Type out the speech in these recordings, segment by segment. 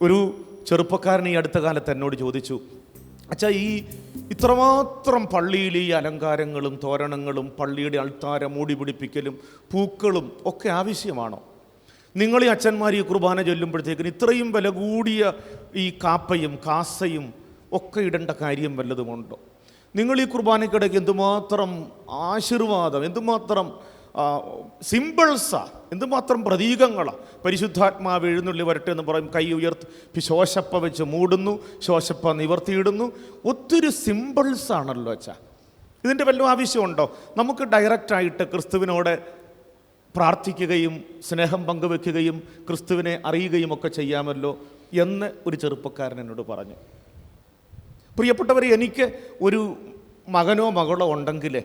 ഒരു ചെറുപ്പക്കാരൻ ഈ അടുത്ത കാലത്ത് എന്നോട് ചോദിച്ചു അച്ഛാ ഈ ഇത്രമാത്രം പള്ളിയിൽ ഈ അലങ്കാരങ്ങളും തോരണങ്ങളും പള്ളിയുടെ അൾത്താര മൂടി പിടിപ്പിക്കലും പൂക്കളും ഒക്കെ ആവശ്യമാണോ? നിങ്ങൾ ഈ അച്ഛന്മാർ ഈ കുർബാന ചൊല്ലുമ്പോഴത്തേക്കിന് ഇത്രയും വില കൂടിയ ഈ കാപ്പയും കാസയും ഒക്കെ ഇടേണ്ട കാര്യം വല്ലതുമുണ്ടോ? നിങ്ങൾ ഈ കുർബാനക്കിടയ്ക്ക് എന്തുമാത്രം ആശീർവാദം എന്തുമാത്രം സിമ്പിൾസാ എന്തുമാത്രം പ്രതീകങ്ങളാണ് പരിശുദ്ധാത്മാവ് എഴുന്നള്ളി വരട്ടെ എന്ന് പറയും. കൈ ഉയർത്ത് ശോശപ്പ വെച്ച് മൂടുന്നു ശോശപ്പ നിവർത്തിയിടുന്നു. ഒത്തിരി സിമ്പിൾസ് ആണല്ലോ അച്ഛാ. ഇതിന്റെ വല്ല ആവശ്യമുണ്ടോ? നമുക്ക് ഡയറക്റ്റായിട്ട് ക്രിസ്തുവിനോട് പ്രാർത്ഥിക്കുകയും സ്നേഹം പങ്കുവെക്കുകയും ക്രിസ്തുവിനെ അറിയുകയും ഒക്കെ ചെയ്യാമല്ലോ എന്ന് ഒരു ചെറുപ്പക്കാരൻ എന്നോട് പറഞ്ഞു. പ്രിയപ്പെട്ടവരെ എനിക്ക് ഒരു മകനോ മകളോ ഉണ്ടെങ്കിൽ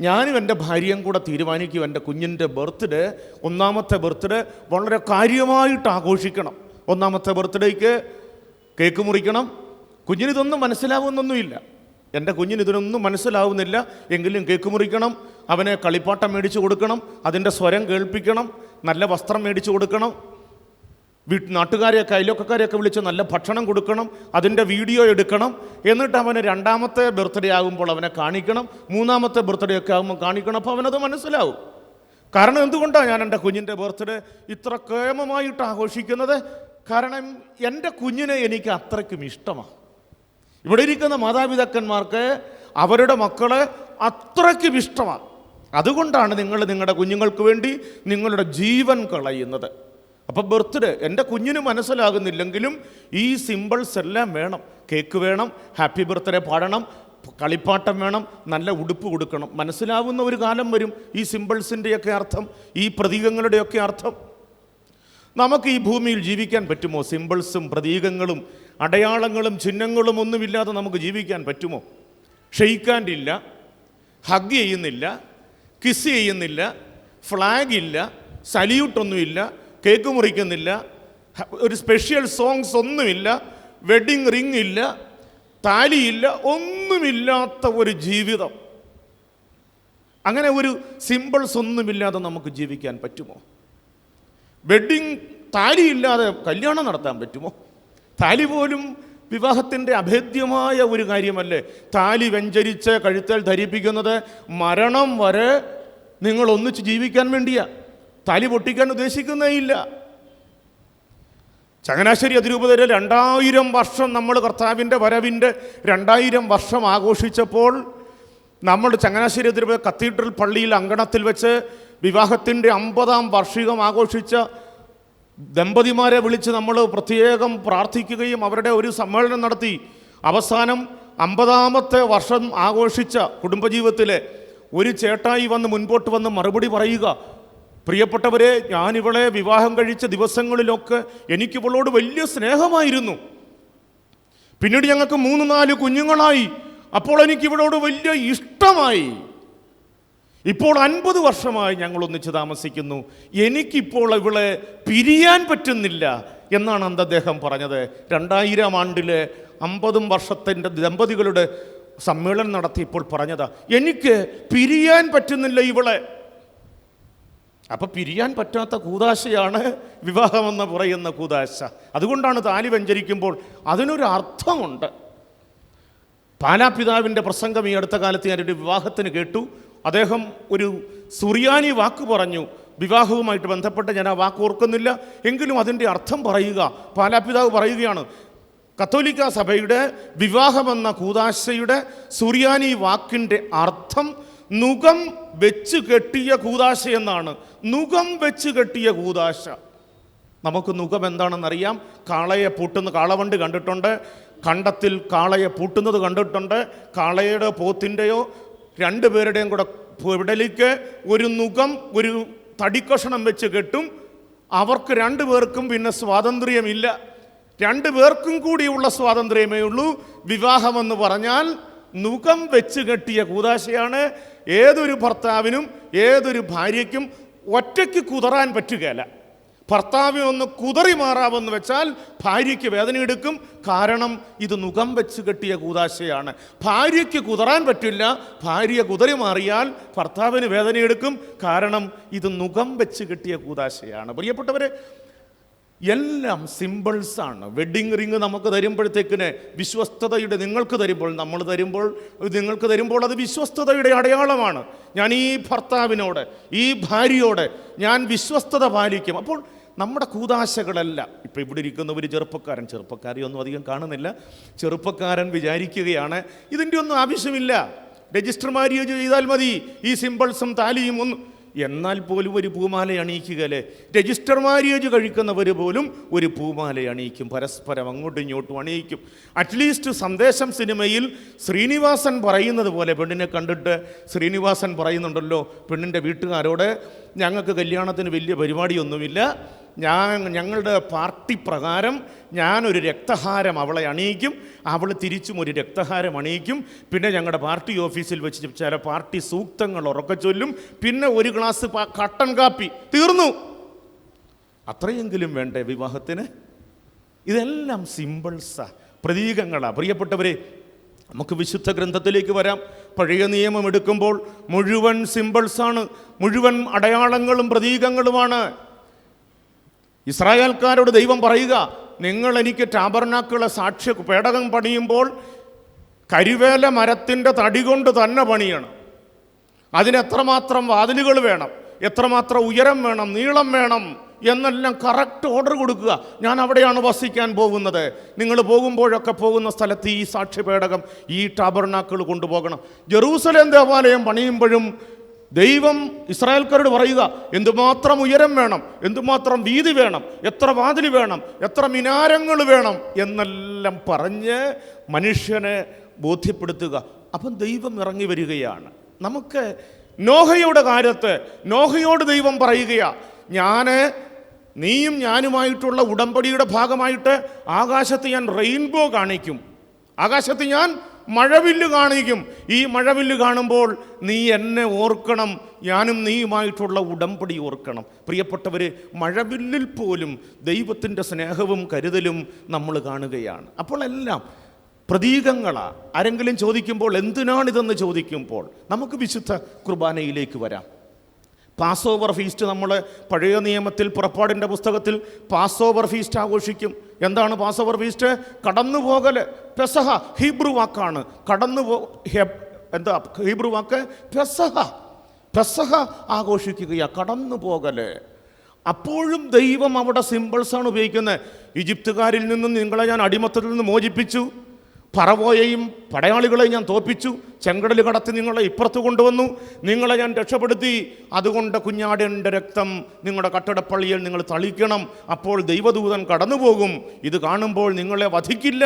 ഞാനും എന്റെ ഭാര്യയും കൂടെ തീരുമാനിക്കും എന്റെ കുഞ്ഞിന്റെ ബർത്ത്ഡേ ഒന്നാമത്തെ ബർത്ത്ഡേ വളരെ കാര്യമായിട്ട് ആഘോഷിക്കണം. ഒന്നാമത്തെ ബർത്ത്ഡേക്ക് കേക്ക് മുറിക്കണം. കുഞ്ഞിനിതൊന്നും മനസ്സിലാവുന്നൊന്നുമില്ല. എന്റെ കുഞ്ഞിന് ഇതിനൊന്നും മനസ്സിലാവുന്നില്ല. എങ്കിലും കേക്ക് മുറിക്കണം അവനെ കളിപ്പാട്ടം മേടിച്ചു കൊടുക്കണം അതിന്റെ സ്വരം കേൾപ്പിക്കണം നല്ല വസ്ത്രം മേടിച്ചു കൊടുക്കണം. വീട്ട് നാട്ടുകാരെയൊക്കെ അയൽവക്കക്കാരെയൊക്കെ വിളിച്ച് നല്ല ഭക്ഷണം കൊടുക്കണം അതിന്റെ വീഡിയോ എടുക്കണം എന്നിട്ട് അവന് രണ്ടാമത്തെ ബർത്ത്ഡേ ആകുമ്പോൾ അവനെ കാണിക്കണം മൂന്നാമത്തെ ബർത്ത്ഡേ ഒക്കെ ആകുമ്പോൾ കാണിക്കണം അപ്പോൾ അവനത് മനസ്സിലാവും. കാരണം എന്തുകൊണ്ടാണ് ഞാൻ എന്റെ കുഞ്ഞിന്റെ ബർത്ത്ഡേ ഇത്ര കേമമായിട്ട് ആഘോഷിക്കുന്നത്? കാരണം എന്റെ കുഞ്ഞിനെ എനിക്ക് അത്രയ്ക്കും ഇഷ്ടമാണ്. ഇവിടെ ഇരിക്കുന്ന മാതാപിതാക്കന്മാർക്ക് അവരുടെ മക്കളെ അത്രയ്ക്കും ഇഷ്ടമാണ്. അതുകൊണ്ടാണ് നിങ്ങൾ നിങ്ങളുടെ കുഞ്ഞുങ്ങൾക്ക് വേണ്ടി നിങ്ങളുടെ ജീവൻ കളയുന്നത്. അപ്പോൾ ബർത്ത്ഡേ എന്റെ കുഞ്ഞിന് മനസ്സിലാകുന്നില്ലെങ്കിലും ഈ സിമ്പിൾസ് എല്ലാം വേണം. കേക്ക് വേണം ഹാപ്പി ബർത്ത്ഡേ പാടണം കളിപ്പാട്ടം വേണം നല്ല ഉടുപ്പ് കൊടുക്കണം മനസ്സിലാവുന്ന ഒരു കാലം വരും ഈ സിമ്പിൾസിന്റെയൊക്കെ അർത്ഥം ഈ പ്രതീകങ്ങളുടെയൊക്കെ അർത്ഥം. നമുക്ക് ഈ ഭൂമിയിൽ ജീവിക്കാൻ പറ്റുമോ? സിമ്പിൾസും പ്രതീകങ്ങളും അടയാളങ്ങളും ചിഹ്നങ്ങളും ഒന്നുമില്ലാതെ നമുക്ക് ജീവിക്കാൻ പറ്റുമോ? ഷെയ്ക്കാൻഡ് ഇല്ല ഹഗ് ചെയ്യുന്നില്ല കിസ് ചെയ്യുന്നില്ല ഫ്ലാഗ് ഇല്ല സല്യൂട്ടൊന്നുമില്ല കേക്ക് മുറിക്കുന്നില്ല ഒരു സ്പെഷ്യൽ സോങ്സ് ഒന്നുമില്ല. വെഡിങ് റിംഗ് ഇല്ല. താലിയില്ല ഒന്നുമില്ലാത്ത ഒരു ജീവിതം. അങ്ങനെ ഒരു സിമ്പിൾസ് ഒന്നുമില്ലാതെ നമുക്ക് ജീവിക്കാൻ പറ്റുമോ? വെഡ്ഡിങ് താലിയില്ലാതെ കല്യാണം നടത്താൻ പറ്റുമോ? താലി പോലും വിവാഹത്തിന്റെ അഭേദ്യമായ ഒരു കാര്യമല്ലേ? താലി വെഞ്ചരിച്ച് കഴുത്തൽ ധരിപ്പിക്കുന്നത് മരണം വരെ നിങ്ങൾ ഒന്നിച്ച് ജീവിക്കാൻ വേണ്ടിയാ. താലി പൊട്ടിക്കാൻ ഉദ്ദേശിക്കുന്നേ ഇല്ല. ചങ്ങനാശ്ശേരി അതിരൂപതയിലെ രണ്ടായിരം വർഷം നമ്മൾ കർത്താവിന്റെ വരവിന്റെ രണ്ടായിരം വർഷം ആഘോഷിച്ചപ്പോൾ നമ്മൾ ചങ്ങനാശ്ശേരി അതിരൂപത കത്തീഡ്രൽ പള്ളിയിൽ അങ്കണത്തിൽ വെച്ച് വിവാഹത്തിന്റെ അമ്പതാം വാർഷികം ആഘോഷിച്ച ദമ്പതിമാരെ വിളിച്ച് നമ്മൾ പ്രത്യേകം പ്രാർത്ഥിക്കുകയും അവരുടെ ഒരു സമ്മേളനം നടത്തി. അവസാനം അമ്പതാമത്തെ വർഷം ആഘോഷിച്ച കുടുംബജീവിതത്തിലെ ഒരു ചേട്ടായി വന്ന് മുൻപോട്ട് വന്ന് മറുപടി പറയുക പ്രിയപ്പെട്ടവരെ ഞാനിവളെ വിവാഹം കഴിച്ച ദിവസങ്ങളിലൊക്കെ എനിക്കിവളോട് വലിയ സ്നേഹമായിരുന്നു. പിന്നീട് ഞങ്ങൾക്ക് മൂന്ന് നാല് കുഞ്ഞുങ്ങളായി. അപ്പോൾ എനിക്ക് ഇവളോട് വലിയ ഇഷ്ടമായി. ഇപ്പോൾ അൻപത് വർഷമായി ഞങ്ങൾ ഒന്നിച്ച് താമസിക്കുന്നു. എനിക്കിപ്പോൾ ഇവളെ പിരിയാൻ പറ്റുന്നില്ല എന്നാണ് അന്ന് അദ്ദേഹം പറഞ്ഞത്. രണ്ടായിരം ആണ്ടിലെ അമ്പതും വർഷത്തിന്റെ ദമ്പതികളുടെ സമ്മേളനം നടത്തിയപ്പോൾ പറഞ്ഞതാ. എനിക്ക് പിരിയാൻ പറ്റുന്നില്ല ഇവളെ. അപ്പൊ പിരിയാൻ പറ്റാത്ത കൂതാശയാണ് വിവാഹമെന്ന് പറയുന്ന കൂതാശ. അതുകൊണ്ടാണ് താലി വഞ്ചരിക്കുമ്പോൾ അതിനൊരു അർത്ഥമുണ്ട് പാലാപിതാവിന്റെ പ്രസംഗം ഈ അടുത്ത കാലത്ത് ഞാനൊരു വിവാഹത്തിന് കേട്ടു. അദ്ദേഹം ഒരു സുറിയാനി വാക്ക് പറഞ്ഞു. വിവാഹവുമായിട്ട് ബന്ധപ്പെട്ട് ഞാൻ ആ വാക്ക് ഓർക്കുന്നില്ല. എങ്കിലും അതിന്റെ അർത്ഥം പറയുക. പാലാപിതാവ് പറയുകയാണ് കത്തോലിക്ക സഭയുടെ വിവാഹമെന്ന കൂതാശയുടെ സുറിയാനി വാക്കിന്റെ അർത്ഥം നുകം വെച്ച് കെട്ടിയ കൂതാശ എന്നാണ്. നുകം വെച്ച് കെട്ടിയ കൂതാശ. നമുക്ക് മുഖം എന്താണെന്നറിയാം കാളയെ പൂട്ടുന്ന കാളവണ്ട് കണ്ടിട്ടുണ്ട്. കണ്ടത്തിൽ കാളയെ പൂട്ടുന്നത് കണ്ടിട്ടുണ്ട്. കാളയുടെ പോത്തിന്റെയോ രണ്ടുപേരുടെയും കൂടെ വിടലിക്ക് ഒരു നുഖം ഒരു തടിക്കഷണം വെച്ച് കെട്ടും. അവർക്ക് രണ്ടു പേർക്കും പിന്നെ സ്വാതന്ത്ര്യമില്ല. രണ്ടു പേർക്കും കൂടിയുള്ള സ്വാതന്ത്ര്യമേ ഉള്ളൂ. വിവാഹമെന്ന് പറഞ്ഞാൽ മുഖം വെച്ച് കെട്ടിയ കൂതാശയാണ്. ഏതൊരു ഭർത്താവിനും ഏതൊരു ഭാര്യയ്ക്കും ഒറ്റയ്ക്ക് കുതറാൻ പറ്റുകയല്ല. ഭർത്താവിനൊന്ന് കുതറി മാറാമെന്ന് വെച്ചാൽ ഭാര്യയ്ക്ക് വേദനയെടുക്കും കാരണം ഇത് മുഖം വെച്ച് കെട്ടിയ കൂതാശയാണ്. ഭാര്യയ്ക്ക് കുതറാൻ പറ്റില്ല. ഭാര്യ കുതറി മാറിയാൽ ഭർത്താവിന് വേദനയെടുക്കും കാരണം ഇത് മുഖം വെച്ച് കെട്ടിയ കൂതാശയാണ്. പ്രിയപ്പെട്ടവരെ എല്ലാം സിമ്പിൾസാണ് വെഡിങ് റിങ് നമുക്ക് തരുമ്പോഴത്തേക്കിന് വിശ്വസ്തതയുടെ നിങ്ങൾക്ക് തരുമ്പോൾ നമ്മൾ തരുമ്പോൾ നിങ്ങൾക്ക് തരുമ്പോൾ അത് വിശ്വസ്തതയുടെ അടയാളമാണ്. ഞാൻ ഈ ഭർത്താവിനോട് ഈ ഭാര്യയോട് ഞാൻ വിശ്വസ്തത പാലിക്കും. അപ്പോൾ നമ്മുടെ കൂതാശകളല്ല. ഇപ്പം ഇവിടെ ഇരിക്കുന്ന ഒരു ചെറുപ്പക്കാരൻ ചെറുപ്പക്കാരെയൊന്നും അധികം കാണുന്നില്ല. ചെറുപ്പക്കാരൻ വിചാരിക്കുകയാണ് ഇതിന്റെ ഒന്നും ആവശ്യമില്ല. രജിസ്റ്റർ മാര്യേജ് ചെയ്താൽ മതി. ഈ സിമ്പിൾസും താലിയും ഒന്നും എന്നാൽ പോലും ഒരു പൂമാല അണിയിക്കുക അല്ലേ രജിസ്റ്റർ മാര്യേജ് കഴിക്കുന്നവർ പോലും ഒരു പൂമാല അണിയിക്കും പരസ്പരം അങ്ങോട്ടും ഇങ്ങോട്ടും അണിയിക്കും. അറ്റ്ലീസ്റ്റ് സന്ദേശം സിനിമയിൽ ശ്രീനിവാസൻ പറയുന്നത് പോലെ പെണ്ണിനെ കണ്ടിട്ട് ശ്രീനിവാസൻ പറയുന്നുണ്ടല്ലോ പെണ്ണിന്റെ വീട്ടുകാരോട് ഞങ്ങൾക്ക് കല്യാണത്തിന് വലിയ പരിപാടിയൊന്നുമില്ല. ഞാൻ ഞങ്ങളുടെ പാർട്ടി പ്രകാരം ഞാനൊരു രക്തഹാരം അവളെ അണിയിക്കും. അവൾ തിരിച്ചും ഒരു രക്തഹാരം അണിയിക്കും. പിന്നെ ഞങ്ങളുടെ പാർട്ടി ഓഫീസിൽ വെച്ച് ചില പാർട്ടി സൂക്തങ്ങൾ ഉറക്കെ ചൊല്ലും. പിന്നെ ഒരു ഗ്ലാസ് കട്ടൻ കാപ്പി. തീർന്നു. അത്രയെങ്കിലും വേണ്ടേ വിവാഹത്തിന്? ഇതെല്ലാം സിമ്പിൾസാ. പ്രതീകങ്ങളാണ് പ്രിയപ്പെട്ടവരെ നമുക്ക് വിശുദ്ധ ഗ്രന്ഥത്തിലേക്ക് വരാം. പഴയ നിയമം എടുക്കുമ്പോൾ മുഴുവൻ സിമ്പിൾസാണ് മുഴുവൻ അടയാളങ്ങളും പ്രതീകങ്ങളുമാണ്. ഇസ്രായേൽക്കാരോട് ദൈവം പറയുക നിങ്ങൾ എനിക്ക് ടാബർനാക്കുള്ള സാക്ഷ്യ പേടകം പണിയുമ്പോൾ കരിവേല മരത്തിന്റെ തടി കൊണ്ട് തന്നെ പണിയണം. അതിനെത്രമാത്രം വാതിലുകൾ വേണം? എത്രമാത്രം ഉയരം വേണം? നീളം വേണം? എന്നെല്ലാം കറക്റ്റ് ഓർഡർ കൊടുക്കുക. ഞാൻ അവിടെയാണ് വസിക്കാൻ പോകുന്നത്. നിങ്ങൾ പോകുമ്പോഴൊക്കെ പോകുന്ന സ്ഥലത്ത് ഈ സാക്ഷ്യപേടകം ഈ ടാബർനാക്കൾ കൊണ്ടുപോകണം. ജെറൂസലേം ദേവാലയം പണിയുമ്പോഴും ദൈവം ഇസ്രായേൽക്കാരോട് പറയുക എന്തുമാത്രം ഉയരം വേണം? എന്തുമാത്രം വീതി വേണം? എത്ര വാതിൽ വേണം? എത്ര മിനാരങ്ങൾ വേണം? എന്നെല്ലാം പറഞ്ഞ് മനുഷ്യനെ ബോധ്യപ്പെടുത്തുക. അപ്പം ദൈവം ഇറങ്ങി വരികയാണ്. നമുക്ക് നോഹയുടെ കാര്യത്ത് നോഹയോട് ദൈവം പറയുകയാണ് ഞാൻ നീയും ഞാനുമായിട്ടുള്ള ഉടമ്പടിയുടെ ഭാഗമായിട്ട് ആകാശത്ത് ഞാൻ റെയിൻബോ കാണിക്കും. ആകാശത്ത് ഞാൻ മഴവില്ല് കാണിക്കും. ഈ മഴവില്ല് കാണുമ്പോൾ നീ എന്നെ ഓർക്കണം. ഞാനും നീയുമായിട്ടുള്ള ഉടമ്പടി ഓർക്കണം. പ്രിയപ്പെട്ടവർ മഴവില്ലിൽ പോലും ദൈവത്തിന്റെ സ്നേഹവും കരുതലും നമ്മൾ കാണുകയാണ്. അപ്പോൾ എല്ലാം പ്രതീകങ്ങളാ. ആരെങ്കിലും ചോദിക്കുമ്പോൾ എന്തിനാണിതെന്ന് ചോദിക്കുമ്പോൾ നമുക്ക് വിശുദ്ധ കുർബാനയിലേക്ക് വരാം. പാസ് ഓവർ ഫീസ്റ്റ് നമ്മൾ പഴയ നിയമത്തിൽ പുറപ്പാടിന്റെ പുസ്തകത്തിൽ പാസ് ഓവർ ഫീസ്റ്റ് ആഘോഷിക്കും. എന്താണ് പാസ് ഓവർ ഫീസ്റ്റ് കടന്നു പോകൽ പെസഹ ഹീബ്രു വാക്കാണ്. കടന്നു പോ എന്താ ഹീബ്രു വാക്ക്? പെസഹ. പെസഹ ആഘോഷിക്കുകയാണ് കടന്നു പോകൽ അപ്പോഴും ദൈവം അവിടെ സിമ്പിൾസാണ് ഉപയോഗിക്കുന്നത്. ഈജിപ്തുകാരിൽ നിന്നും നിങ്ങളെ ഞാൻ അടിമത്തത്തിൽ നിന്ന് മോചിപ്പിച്ചു. പറവോയെയും പടയാളികളെയും ഞാൻ തോപ്പിച്ചു ചെങ്കടൽ കടത്തി നിങ്ങളെ ഇപ്പുറത്ത് കൊണ്ടുവന്നു. നിങ്ങളെ ഞാൻ രക്ഷപ്പെടുത്തി. അതുകൊണ്ട് കുഞ്ഞാടിന്റെ രക്തം നിങ്ങളുടെ കട്ടടപ്പള്ളിയിൽ നിങ്ങൾ തളിക്കണം. അപ്പോൾ ദൈവദൂതൻ കടന്നുപോകും. ഇത് കാണുമ്പോൾ നിങ്ങളെ വധിക്കില്ല.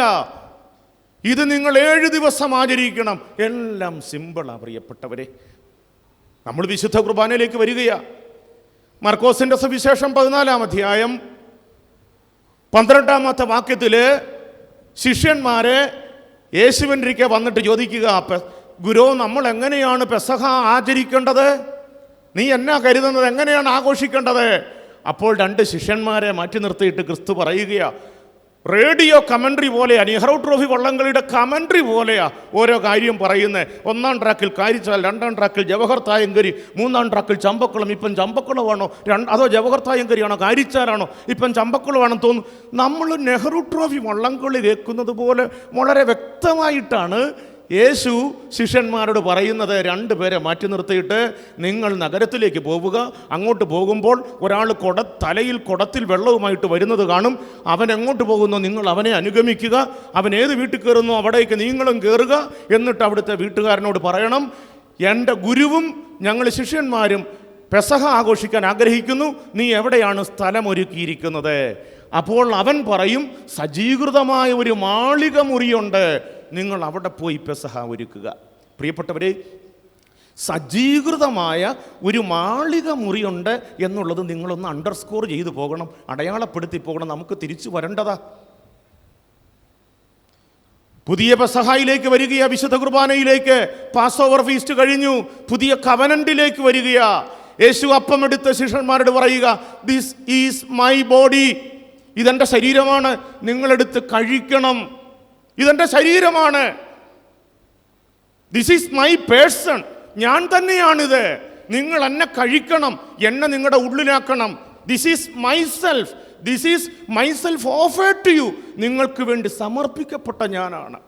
ഇത് നിങ്ങൾ ഏഴ് ദിവസം ആചരിക്കണം. എല്ലാം സിമ്പിളാ പ്രിയപ്പെട്ടവരെ. നമ്മൾ വിശുദ്ധ കുർബാനയിലേക്ക് വരികയാ. മർക്കോസിന്റെ സുവിശേഷം പതിനാലാം അധ്യായം പന്ത്രണ്ടാമത്തെ വാക്യത്തിൽ ശിഷ്യന്മാരെ യേശുവിന്റെ വന്നിട്ട് ചോദിക്കുക "പെ- ഗുരു നമ്മൾ എങ്ങനെയാണ് പെസഹ ആചരിക്കേണ്ടത്? നീ എന്നാ കരുതുന്നത്? എങ്ങനെയാണ് ആഘോഷിക്കേണ്ടത്? അപ്പോൾ രണ്ട് ശിഷ്യന്മാരെ മാറ്റി നിർത്തിയിട്ട് ക്രിസ്തു പറയുകയാ റേഡിയോ കമൻട്രി പോലെയാ. നെഹ്റു ട്രോഫി വള്ളംകളിയുടെ കമൻട്രി പോലെയാ ഓരോ കാര്യം പറയുന്നത് ഒന്നാം ട്രാക്കിൽ കാരിച്ചാൽ രണ്ടാം ട്രാക്കിൽ ജവഹർ തായങ്കരി മൂന്നാം ട്രാക്കിൽ ചമ്പക്കുളം. ഇപ്പം ചമ്പക്കുളമാണോ? രണ്ട് അതോ ജവഹർ തായങ്കരിയാണോ? കാരിച്ചാലാണോ? ഇപ്പം ചമ്പക്കുളമാണെന്ന് തോന്നുന്നു. നമ്മൾ നെഹ്റു ട്രോഫി വള്ളംകളി കേൾക്കുന്നത് പോലെ വളരെ വ്യക്തമായിട്ടാണ് യേശു ശിഷ്യന്മാരോട് പറയുന്നത് രണ്ട് പേരെ മാറ്റി നിർത്തിയിട്ട് നിങ്ങൾ നഗരത്തിലേക്ക് പോവുക. അങ്ങോട്ട് പോകുമ്പോൾ ഒരാൾ കൊട തലയിൽ കുടത്തിൽ വെള്ളവുമായിട്ട് വരുന്നത് കാണും. അവൻ എങ്ങോട്ട് പോകുന്നു? നിങ്ങൾ അവനെ അനുഗമിക്കുക. അവൻ ഏത് വീട്ടിൽ കയറുന്നു? അവിടേക്ക് നിങ്ങളും കയറുക എന്നിട്ട് അവിടുത്തെ വീട്ടുകാരനോട് പറയണം. എന്റെ ഗുരുവും ഞങ്ങൾ ശിഷ്യന്മാരും പെസഹ ആഘോഷിക്കാൻ ആഗ്രഹിക്കുന്നു. നീ എവിടെയാണ് സ്ഥലം ഒരുക്കിയിരിക്കുന്നത് അപ്പോൾ അവൻ പറയും സജീകൃതമായ ഒരു മാളിക മുറിയുണ്ട് നിങ്ങൾ അവിടെ പോയി പെസഹ ഒരുക്കുക. പ്രിയപ്പെട്ടവരെ സജ്ജീകൃതമായ ഒരു മാളിക മുറിയുണ്ട് എന്നുള്ളത് നിങ്ങളൊന്ന് അണ്ടർസ്കോർ ചെയ്തു പോകണം. അടയാളപ്പെടുത്തി പോകണം. നമുക്ക് തിരിച്ചു വരേണ്ടതാ. പുതിയ പെസഹായിലേക്ക് വരികയാ. വിശുദ്ധ കുർബാനയിലേക്ക് പാസ് ഓവർ ഫീസ്റ്റ് കഴിഞ്ഞു. പുതിയ കവനന്റിലേക്ക് വരികയാ. യേശു അപ്പം എടുത്ത ശിഷ്യന്മാരോട് പറയുക ദിസ് ഈസ് മൈ ബോഡി ഇതെന്റെ ശരീരമാണ്. നിങ്ങളെടുത്ത് കഴിക്കണം. ഇതെന്റെ ശരീരമാണ്. ദിസ് ഈസ് മൈ പേഴ്സൺ ഞാൻ തന്നെയാണിത്. നിങ്ങൾ എന്നെ കഴിക്കണം എന്നെ നിങ്ങളുടെ ഉള്ളിലാക്കണം. This is my self this is my self offered to you നിങ്ങൾക്ക് വേണ്ടി സമർപ്പിക്കപ്പെട്ട ഞാനാണ്.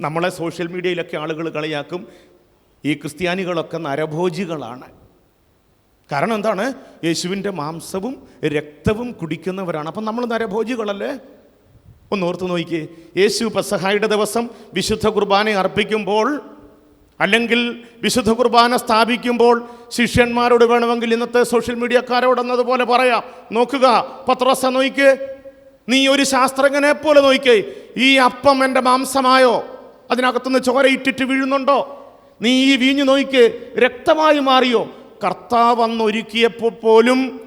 നമ്മളെ സോഷ്യൽ മീഡിയയിലൊക്കെ ആളുകൾ കളിയാക്കും. ഈ ക്രിസ്ത്യാനികളൊക്കെ നരഭോജികളാണ്. കാരണം എന്താണ്? യേശുവിന്റെ മാംസവും രക്തവും കുടിക്കുന്നവരാണ്. അപ്പം നമ്മൾ നരഭോജികളല്ലേ? ഒന്ന് ഓർത്ത് യേശു പെസഹായുടെ ദിവസം വിശുദ്ധ കുർബാന അർപ്പിക്കുമ്പോൾ അല്ലെങ്കിൽ വിശുദ്ധ കുർബാന സ്ഥാപിക്കുമ്പോൾ ശിഷ്യന്മാരോട് വേണമെങ്കിൽ ഇന്നത്തെ സോഷ്യൽ മീഡിയക്കാരോടെന്നതുപോലെ പറയാം. നോക്കുക പത്രോസ നോയിക്ക് നീ ഒരു ശാസ്ത്രജ്ഞനെ പോലെ നോയിക്കേ ഈ അപ്പം എന്റെ മാംസമായോ? അതിനകത്തുനിന്ന് ചോരയിട്ടിട്ട് വീഴുന്നുണ്ടോ? നീ ഈ വീഞ്ഞു നോയിക്ക് രക്തമായി മാറിയോ? കർത്താവ് അന്ന് ഒരുക്കിയപ്പോൾ പോലും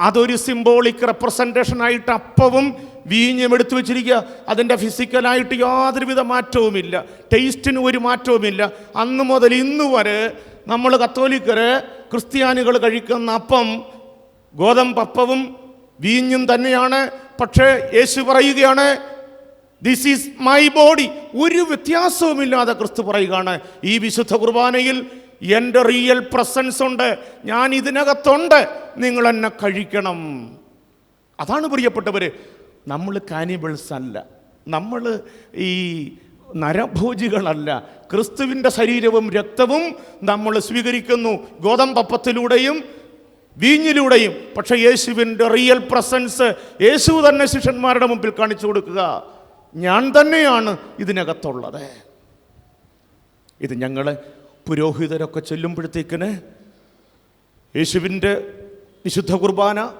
അതൊരു സിംബോളിക് റെപ്രസെന്റേഷനായിട്ട് അപ്പവും വീഞ്ഞും എടുത്തു വെച്ചിരിക്കുക. അതിന്റെ ഫിസിക്കലായിട്ട് യാതൊരുവിധ മാറ്റവുമില്ല. ടേസ്റ്റിന് ഒരു മാറ്റവുമില്ല. അന്ന് മുതൽ ഇന്ന് വരെ നമ്മൾ കത്തോലിക്കര് ക്രിസ്ത്യാനികൾ കഴിക്കുന്ന അപ്പം ഗോതമ്പപ്പവും വീഞ്ഞും തന്നെയാണ്. പക്ഷേ യേശു പറയുകയാണ് ദിസ് ഈസ് മൈ ബോഡി ഒരു വ്യത്യാസവുമില്ലാതെ ക്രിസ്തു പറയുകയാണ്. ഈ വിശുദ്ധ കുർബാനയിൽ എന്റെ റിയൽ പ്രസൻസ് ഉണ്ട്. ഞാൻ ഇതിനകത്തുണ്ട്. നിങ്ങൾ എന്നെ കഴിക്കണം. അതാണ് പ്രിയപ്പെട്ടവർ നമ്മൾ കാനിബിൾസ് അല്ല. നമ്മൾ ഈ നരഭോജികളല്ല. ക്രിസ്തുവിന്റെ ശരീരവും രക്തവും നമ്മൾ സ്വീകരിക്കുന്നു. ഗോതമ്പപ്പത്തിലൂടെയും വീഞ്ഞിലൂടെയും. പക്ഷേ യേശുവിന്റെ റിയൽ പ്രസൻസ് യേശു തന്നെ ശിഷ്യന്മാരുടെ മുമ്പിൽ കാണിച്ചു കൊടുക്കുക. ഞാൻ തന്നെയാണ് ഇതിനകത്തുള്ളത്. ഇത് ഞങ്ങൾ പുരോഹിതരൊക്കെ ചെല്ലുമ്പോഴത്തേക്കിന് യേശുവിന്റെ വിശുദ്ധ കുർബാന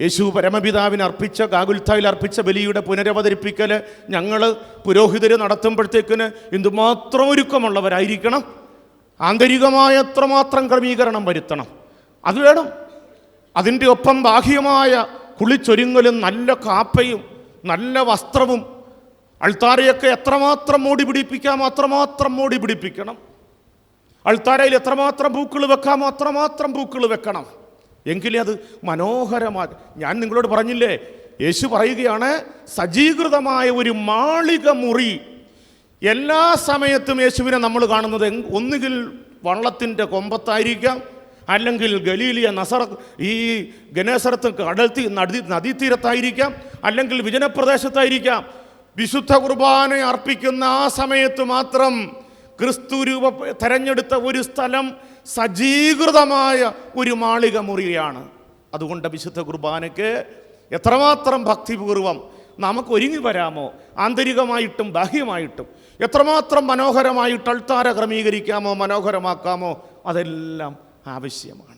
യേശു പരമപിതാവിന് അർപ്പിച്ച ഗാഗുൽത്തായിൽ അർപ്പിച്ച ബലിയുടെ പുനരവതരിപ്പിക്കൽ ഞങ്ങൾ പുരോഹിതർ നടത്തുമ്പോഴത്തേക്കിന് എന്തുമാത്രം ഒരുക്കമുള്ളവരായിരിക്കണം. ആന്തരികമായ എത്രമാത്രം ക്രമീകരണം വരുത്തണം. അത് വേണം. അതിന്റെ ഒപ്പം ബാഹ്യമായ കുളിച്ചൊരുങ്ങലും നല്ല കാപ്പയും നല്ല വസ്ത്രവും അൾത്താരയൊക്കെ എത്രമാത്രം മോടി പിടിപ്പിക്കാം അത്രമാത്രം മോടി പിടിപ്പിക്കണം. അൾത്താരയിൽ എത്രമാത്രം പൂക്കൾ വെക്കാം അത്രമാത്രം പൂക്കൾ വെക്കണം. എങ്കിലേ അത് മനോഹരമായി ഞാൻ നിങ്ങളോട് പറഞ്ഞില്ലേ യേശു പറയുകയാണ് സജ്ജീകൃതമായ ഒരു മാളിക മുറി എല്ലാ സമയത്തും യേശുവിനെ നമ്മൾ കാണുന്നത് ഒന്നുകിൽ വള്ളത്തിന്റെ കൊമ്പത്തായിരിക്കാം അല്ലെങ്കിൽ ഗലീലിയ നസറ ഈ ഗണേശ്വരത്ത് കടൽ നദി നദീതീരത്തായിരിക്കാം അല്ലെങ്കിൽ വിജനപ്രദേശത്തായിരിക്കാം. വിശുദ്ധ കുർബാന അർപ്പിക്കുന്ന ആ സമയത്ത് മാത്രം ക്രിസ്തു രൂപ തെരഞ്ഞെടുത്ത ഒരു സ്ഥലം സജ്ജീകൃതമായ ഒരു മാളിക മുറിയാണ്. അതുകൊണ്ട് വിശുദ്ധ കുർബാനയ്ക്ക് എത്രമാത്രം ഭക്തിപൂർവം നമുക്ക് ഒരുങ്ങി വരാമോ ആന്തരികമായിട്ടും ബാഹ്യമായിട്ടും എത്രമാത്രം മനോഹരമായിട്ട് അൾത്താര ക്രമീകരിക്കാമോ മനോഹരമാക്കാമോ അതെല്ലാം ആവശ്യമാണ്.